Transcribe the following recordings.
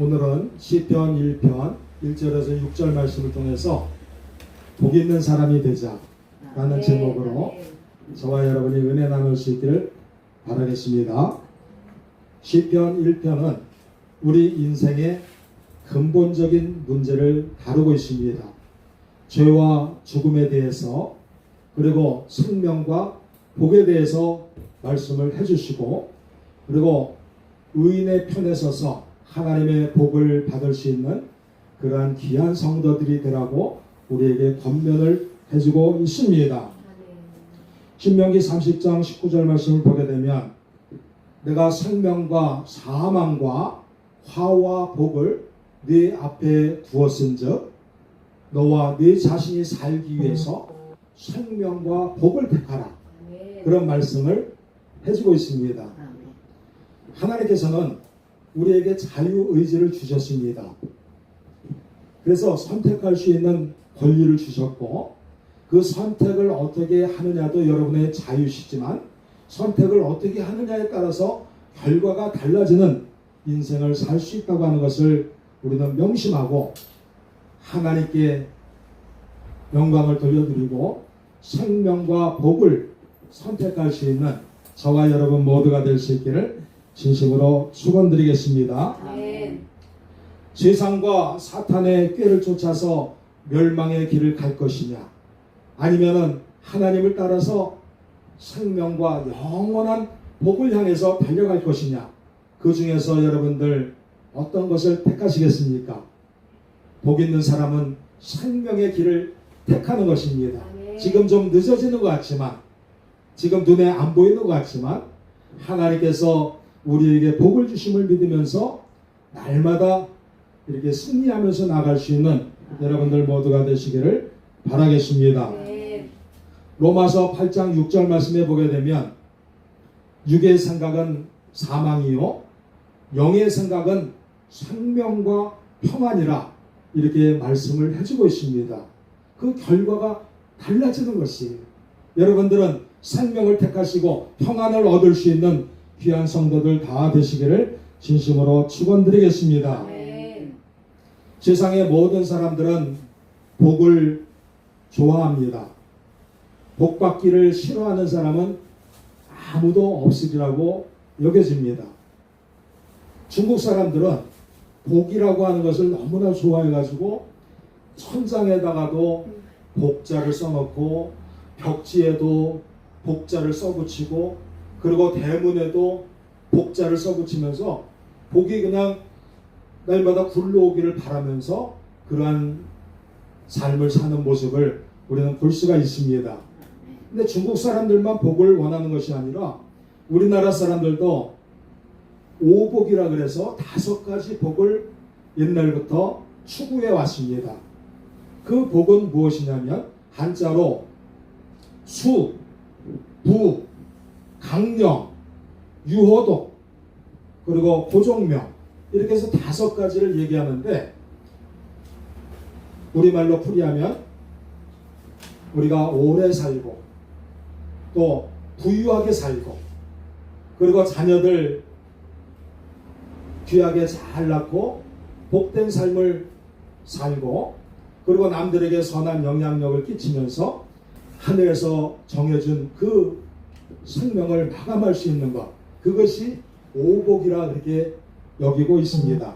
오늘은 시편 1편 1절에서 6절 말씀을 통해서 복 있는 사람이 되자 라는 네, 제목으로 저와 여러분이 은혜 나눌 수 있기를 바라겠습니다. 시편 1편은 우리 인생의 근본적인 문제를 다루고 있습니다. 죄와 죽음에 대해서 그리고 생명과 복에 대해서 말씀을 해주시고 그리고 의인의 편에 서서 하나님의 복을 받을 수 있는 그러한 귀한 성도들이 되라고 우리에게 권면을 해주고 있습니다. 신명기 30장 19절 말씀을 보게 되면 내가 생명과 사망과 화와 복을 네 앞에 두었은즉 너와 네 자신이 살기 위해서 생명과 복을 택하라 그런 말씀을 해주고 있습니다. 하나님께서는 우리에게 자유 의지를 주셨습니다. 그래서 선택할 수 있는 권리를 주셨고 그 선택을 어떻게 하느냐도 여러분의 자유시지만 선택을 어떻게 하느냐에 따라서 결과가 달라지는 인생을 살 수 있다고 하는 것을 우리는 명심하고 하나님께 영광을 돌려드리고 생명과 복을 선택할 수 있는 저와 여러분 모두가 될 수 있기를 진심으로 축원드리겠습니다. 세상과 사탄의 꾀를 쫓아서 멸망의 길을 갈 것이냐 아니면은 하나님을 따라서 생명과 영원한 복을 향해서 달려갈 것이냐 그 중에서 여러분들 어떤 것을 택하시겠습니까? 복 있는 사람은 생명의 길을 택하는 것입니다. 지금 좀 늦어지는 것 같지만 지금 눈에 안 보이는 것 같지만 하나님께서 우리에게 복을 주심을 믿으면서 날마다 이렇게 승리하면서 나갈 수 있는 여러분들 모두가 되시기를 바라겠습니다. 로마서 8장 6절 말씀에 보게 되면 육의 생각은 사망이요 영의 생각은 생명과 평안이라 이렇게 말씀을 해주고 있습니다. 그 결과가 달라지는 것이 여러분들은 생명을 택하시고 평안을 얻을 수 있는 귀한 성도들 다 되시기를 진심으로 축원드리겠습니다. 세상의 모든 사람들은 복을 좋아합니다. 복 받기를 싫어하는 사람은 아무도 없으리라고 여겨집니다. 중국 사람들은 복이라고 하는 것을 너무나 좋아해가지고 천장에다가도 복자를 써놓고 벽지에도 복자를 써붙이고 그리고 대문에도 복자를 써붙이면서 복이 그냥 날마다 굴러오기를 바라면서 그러한 삶을 사는 모습을 우리는 볼 수가 있습니다. 근데 중국 사람들만 복을 원하는 것이 아니라 우리나라 사람들도 오복이라 그래서 다섯 가지 복을 옛날부터 추구해 왔습니다. 그 복은 무엇이냐면 한자로 수, 부, 강령, 유호독, 그리고 고종명 이렇게 해서 다섯 가지를 얘기하는데 우리말로 풀이하면 우리가 오래 살고 또 부유하게 살고 그리고 자녀들 귀하게 잘 낳고 복된 삶을 살고 그리고 남들에게 선한 영향력을 끼치면서 하늘에서 정해준 그 생명을 마감할 수 있는 것 그것이 오복이라 그렇게 여기고 있습니다.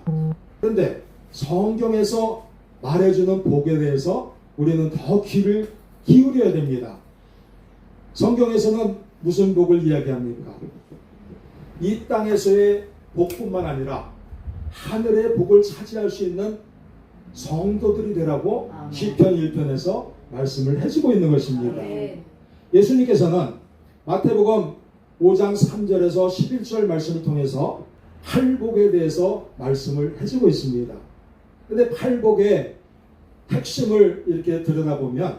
그런데 성경에서 말해주는 복에 대해서 우리는 더 귀를 기울여야 됩니다. 성경에서는 무슨 복을 이야기합니까? 이 땅에서의 복뿐만 아니라 하늘의 복을 차지할 수 있는 성도들이 되라고. 시편 1편에서 말씀을 해주고 있는 것입니다. 네. 예수님께서는 마태복음 5장 3절에서 11절 말씀을 통해서 팔복에 대해서 말씀을 해주고 있습니다. 근데 팔복의 핵심을 이렇게 들여다보면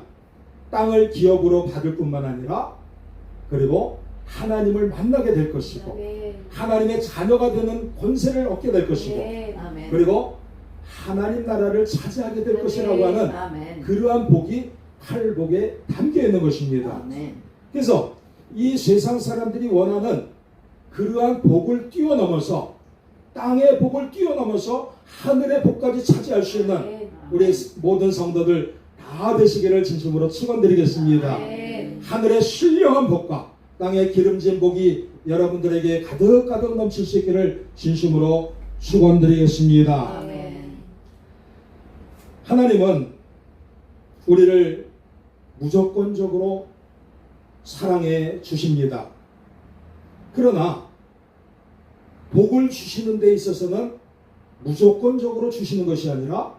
땅을 기업으로 받을 뿐만 아니라 그리고 하나님을 만나게 될 것이고 하나님의 자녀가 되는 권세를 얻게 될 것이고 아멘. 그리고 하나님 나라를 차지하게 될 것이라고 하는 아멘. 그러한 복이 팔복에 담겨 있는 것입니다. 아멘. 그래서 이 세상 사람들이 원하는 그러한 복을 뛰어넘어서 땅의 복을 뛰어넘어서 하늘의 복까지 차지할 수 있는 아멘. 우리 모든 성도들 다 되시기를 진심으로 축원드리겠습니다. 아멘. 하늘의 신령한 복과 땅의 기름진 복이 여러분들에게 가득가득 넘칠 수 있기를 진심으로 축원드리겠습니다. 하나님은 우리를 무조건적으로 사랑해 주십니다. 그러나 복을 주시는 데 있어서는 무조건적으로 주시는 것이 아니라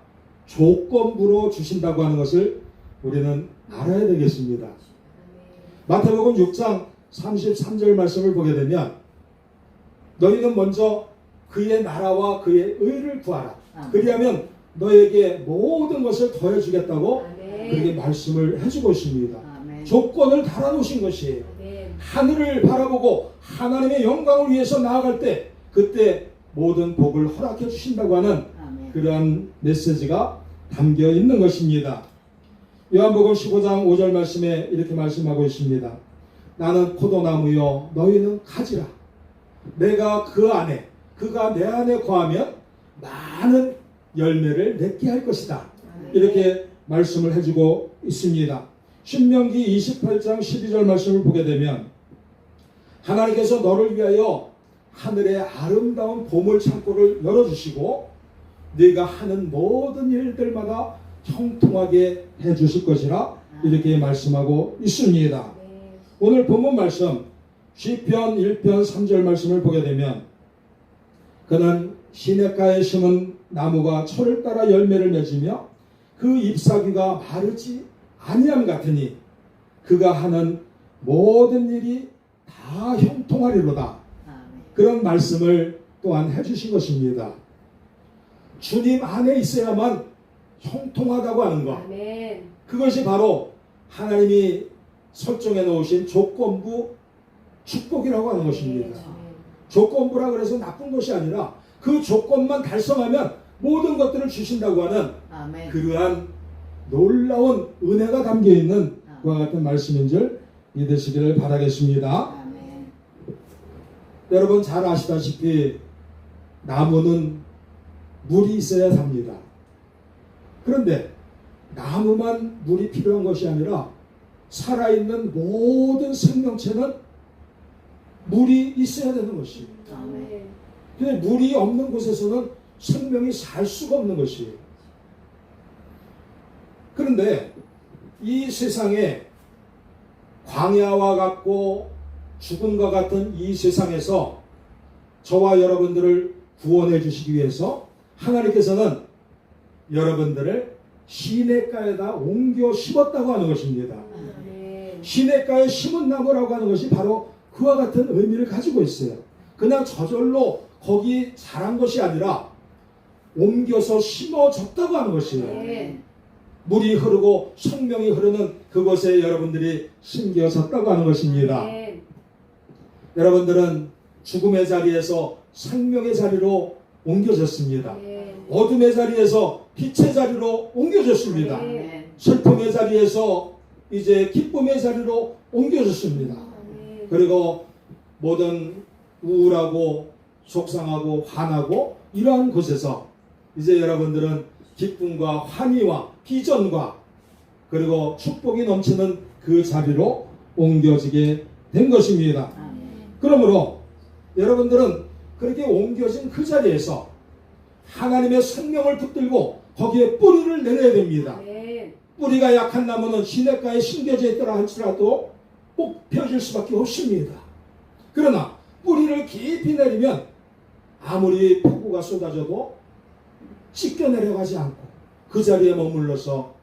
조건부로 주신다고 하는 것을 우리는 알아야 되겠습니다. 마태복음 6장 33절 말씀을 보게 되면 너희는 먼저 그의 나라와 그의 의를 구하라. 아멘. 그리하면 너에게 모든 것을 더해 주겠다고 아멘. 그렇게 말씀을 해주고 있습니다. 아멘. 조건을 달아놓으신 것이에요. 아멘. 하늘을 바라보고 하나님의 영광을 위해서 나아갈 때 그때 모든 복을 허락해 주신다고 하는. 그러한 메시지가 담겨 있는 것입니다. 요한복음 15장 5절 말씀에 이렇게 말씀하고 있습니다. 나는 포도나무요 너희는 가지라. 내가 그 안에 그가 내 안에 거하면 많은 열매를 맺게 할 것이다. 이렇게 말씀을 해주고 있습니다. 신명기 28장 12절 말씀을 보게 되면 하나님께서 너를 위하여 하늘의 아름다운 보물 창고를 열어주시고 네가 하는 모든 일들마다 형통하게 해주실 것이라 이렇게 말씀하고 있습니다. 오늘 본문 말씀 시편 1편 3절 말씀을 보게 되면 그는 시냇가에 심은 나무가 철을 따라 열매를 맺으며 그 잎사귀가 마르지 아니함 같으니 그가 하는 모든 일이 다 형통하리로다. 그런 말씀을 또한 해주신 것입니다. 주님 안에 있어야만 형통하다고 하는 것. 그것이 바로 하나님이 설정해 놓으신 조건부 축복이라고 하는 것입니다. 아멘. 조건부라 그래서 나쁜 것이 아니라 그 조건만 달성하면 모든 것들을 주신다고 하는. 그러한 놀라운 은혜가 담겨 있는 그와 같은 말씀인 줄 믿으시기를 바라겠습니다. 아멘. 여러분 잘 아시다시피 나무는 물이 있어야 삽니다. 그런데 나무만 물이 필요한 것이 아니라 살아있는 모든 생명체는 물이 있어야 되는 것이에요. 근데 물이 없는 곳에서는 생명이 살 수가 없는 것이에요. 그런데 이 세상에 광야와 같고 죽음과 같은 이 세상에서 저와 여러분들을 구원해 주시기 위해서 하나님께서는 여러분들을 시냇가에다 옮겨 심었다고 하는 것입니다. 아멘. 시냇가에 심은 나무라고 하는 것이 바로 그와 같은 의미를 가지고 있어요. 그냥 저절로 거기 자란 것이 아니라 옮겨서 심어졌다고 하는 것이에요. 물이 흐르고 생명이 흐르는 그곳에 여러분들이 심겨졌다고 하는 것입니다. 아멘. 여러분들은 죽음의 자리에서 생명의 자리로 옮겨졌습니다. 아멘. 어둠의 자리에서 빛의 자리로 옮겨졌습니다. 아멘. 슬픔의 자리에서 이제 기쁨의 자리로 옮겨졌습니다. 아멘. 그리고 모든 우울하고 속상하고 화나고 이러한 곳에서 이제 여러분들은 기쁨과 환희와 비전과 그리고 축복이 넘치는 그 자리로 옮겨지게 된 것입니다. 아멘. 그러므로 여러분들은 그렇게 옮겨진 그 자리에서 하나님의 생명을 붙들고 거기에 뿌리를 내려야 됩니다. 아멘. 뿌리가 약한 나무는 시냇가에 심겨져 있더라 할지라도 꼭 펴질 수밖에 없습니다. 그러나 뿌리를 깊이 내리면 아무리 폭우가 쏟아져도 찢겨 내려가지 않고 그 자리에 머물러서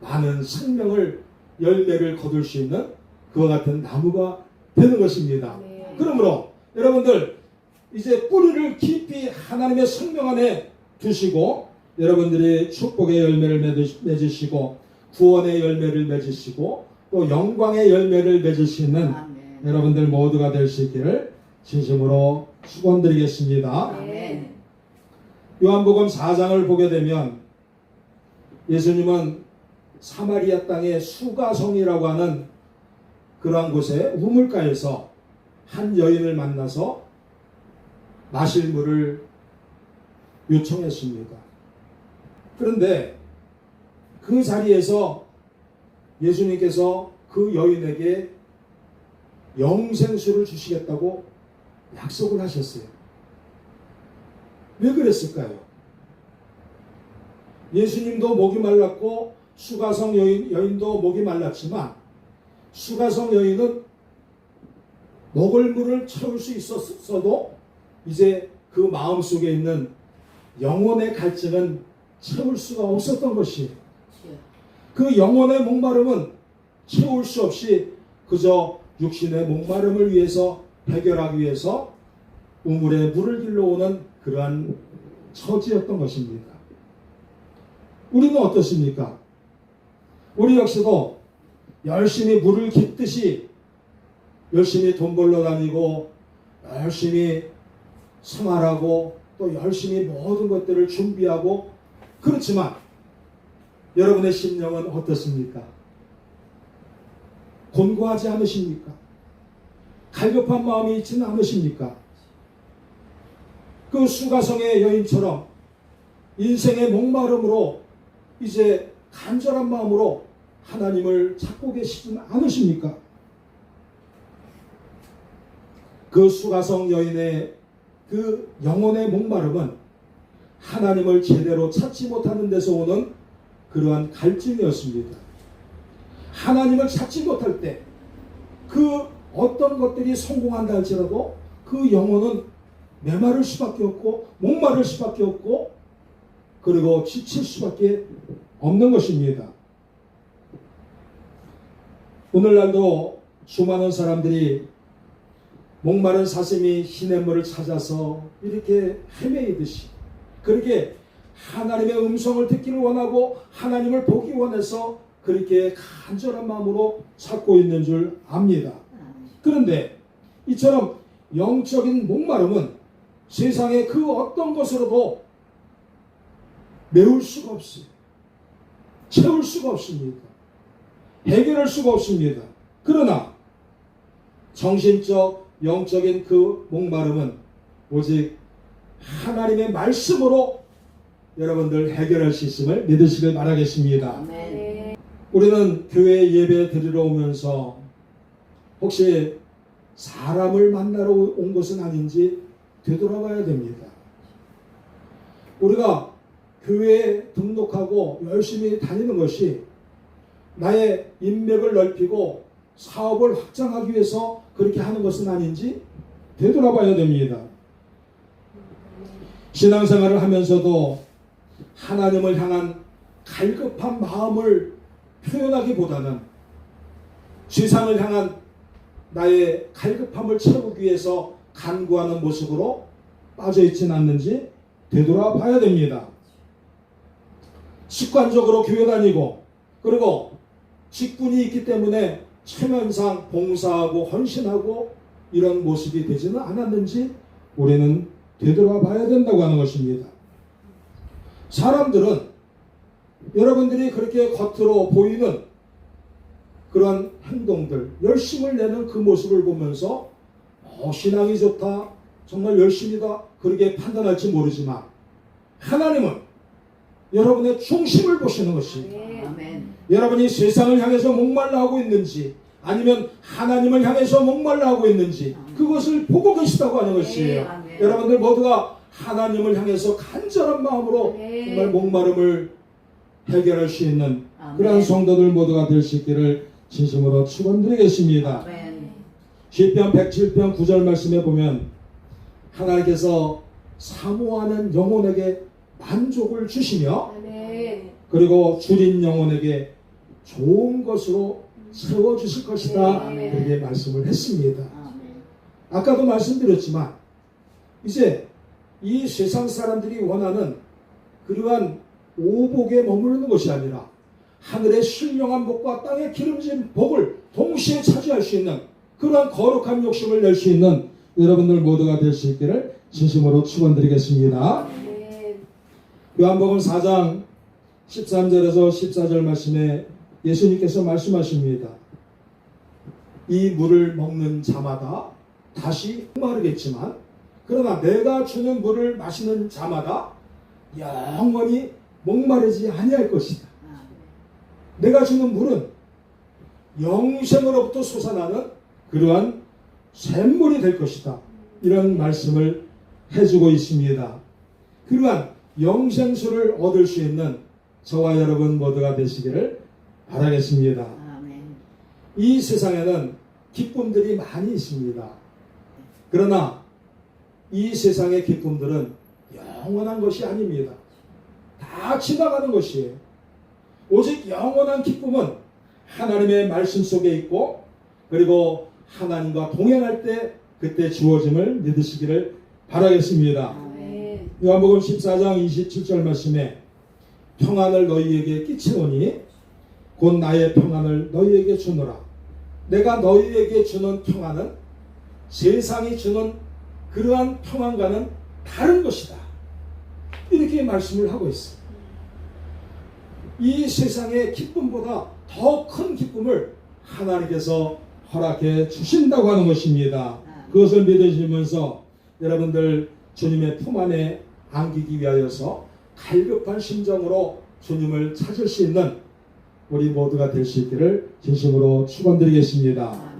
많은 생명을 열매를 거둘 수 있는 그와 같은 나무가 되는 것입니다. 아멘. 그러므로 여러분들 이제 뿌리를 깊이 하나님의 생명 안에 두시고 여러분들이 축복의 열매를 맺으- 맺으시고 구원의 열매를 맺으시고 또 영광의 열매를 수 있는 아멘. 여러분들 모두가 될 수 있기를 진심으로 축원드리겠습니다. 아멘. 요한복음 4장을 보게 되면 예수님은 사마리아 땅의 수가성이라고 하는 그러한 곳에 우물가에서 한 여인을 만나서 마실 물을 요청했습니다. 그런데 그 자리에서 예수님께서 그 여인에게 영생수를 주시겠다고 약속을 하셨어요. 왜 그랬을까요? 예수님도 목이 말랐고 수가성 여인, 여인도 목이 말랐지만 수가성 여인은 먹을 물을 채울 수 있었어도 이제 그 마음 속에 있는 영혼의 갈증은 채울 수가 없었던 것이에요. 그 영혼의 목마름은 채울 수 없이 그저 육신의 목마름을 위해서 해결하기 위해서 우물에 물을 길러오는 그러한 처지였던 것입니다. 우리는 어떻습니까? 우리 역시도 열심히 물을 깃듯이 열심히 돈 벌러 다니고 열심히 생활하고 또 열심히 모든 것들을 준비하고 그렇지만 여러분의 심령은 어떻습니까? 곤고하지 않으십니까? 갈급한 마음이 있지는 않으십니까? 그 수가성의 여인처럼 인생의 목마름으로 이제 간절한 마음으로 하나님을 찾고 계시진 않으십니까? 그 수가성 여인의 그 영혼의 목마름은 하나님을 제대로 찾지 못하는 데서 오는 그러한 갈증이었습니다. 하나님을 찾지 못할 때 그 어떤 것들이 성공한다 할지라도 그 영혼은 메마를 수밖에 없고 목마를 수밖에 없고 그리고 지칠 수밖에 없는 것입니다. 오늘날도 수많은 사람들이 목마른 사슴이 시냇물을 찾아서 이렇게 헤매이듯이 그렇게 하나님의 음성을 듣기를 원하고 하나님을 보기 원해서 그렇게 간절한 마음으로 찾고 있는 줄 압니다. 그런데 이처럼 영적인 목마름은 세상의 그 어떤 것으로도 메울 수가 없어요. 채울 수가 없습니다. 해결할 수가 없습니다. 그러나 정신적, 영적인 그 목마름은 오직 하나님의 말씀으로 여러분들 해결할 수 있음을 믿으시길 바라겠습니다. 네. 우리는 교회 예배 드리러 오면서 혹시 사람을 만나러 온 것은 아닌지 되돌아봐야 됩니다. 우리가 교회에 등록하고 열심히 다니는 것이 나의 인맥을 넓히고 사업을 확장하기 위해서 그렇게 하는 것은 아닌지 되돌아봐야 됩니다. 신앙생활을 하면서도 하나님을 향한 갈급한 마음을 표현하기보다는 세상을 향한 나의 갈급함을 채우기 위해서 간구하는 모습으로 빠져 있지는 않는지 되돌아봐야 됩니다. 습관적으로 교회 다니고 그리고 직분이 있기 때문에 체면상 봉사하고 헌신하고 이런 모습이 되지는 않았는지 우리는 되돌아봐야 된다고 하는 것입니다. 사람들은 여러분들이 그렇게 겉으로 보이는 그런 행동들, 열심을 내는 그 모습을 보면서 어, 신앙이 좋다, 정말 열심이다, 그렇게 판단할지 모르지만 하나님은 여러분의 중심을 보시는 것입니다. 네. 여러분이 세상을 향해서 목말라 하고 있는지 아니면 하나님을 향해서 목말라 하고 있는지 그것을 보고 계시다고 하는 것이에요. 아멘. 여러분들 모두가 하나님을 향해서 간절한 마음으로 네. 정말 목마름을 해결할 수 있는 아멘. 그러한 성도들 모두가 될 수 있기를 진심으로 축원드리겠습니다. 아멘. 시편 107편 9절 말씀에 보면 하나님께서 사모하는 영혼에게 만족을 주시며 아멘. 그리고 줄인 영혼에게 좋은 것으로 세워 주실 것이다 네. 그렇게 말씀을 했습니다. 아멘. 아까도 말씀드렸지만 이제 이 세상 사람들이 원하는 그러한 오복에 머무르는 것이 아니라 하늘의 신령한 복과 땅의 기름진 복을 동시에 차지할 수 있는 그러한 거룩한 욕심을 낼 수 있는 여러분들 모두가 될 수 있기를 진심으로 축원드리겠습니다. 요한복음 4장 13절에서 14절 말씀에 예수님께서 말씀하십니다. 이 물을 먹는 자마다 다시 마르겠지만 그러나 내가 주는 물을 마시는 자마다 영원히 목마르지 아니할 것이다. 내가 주는 물은 영생으로부터 솟아나는 그러한 샘물이 될 것이다. 이런 말씀을 해주고 있습니다. 그러한 영생수를 얻을 수 있는 저와 여러분 모두가 되시기를 바라겠습니다. 이 세상에는 기쁨들이 많이 있습니다. 그러나 이 세상의 기쁨들은 영원한 것이 아닙니다. 다 지나가는 것이에요. 오직 영원한 기쁨은 하나님의 말씀 속에 있고 그리고 하나님과 동행할 때 그때 주어짐을 믿으시기를 바라겠습니다. 요한복음 14장 27절 말씀에 평안을 너희에게 끼치노니 곧 나의 평안을 너희에게 주노라. 내가 너희에게 주는 평안은 세상이 주는 그러한 평안과는 다른 것이다. 이렇게 말씀을 하고 있어요. 이 세상의 기쁨보다 더 큰 기쁨을 하나님께서 허락해 주신다고 하는 것입니다. 그것을 믿으시면서 여러분들 주님의 품 안에 안기기 위하여서 갈급한 심정으로 주님을 찾을 수 있는 우리 모두가 될 수 있기를 진심으로 축원드리겠습니다.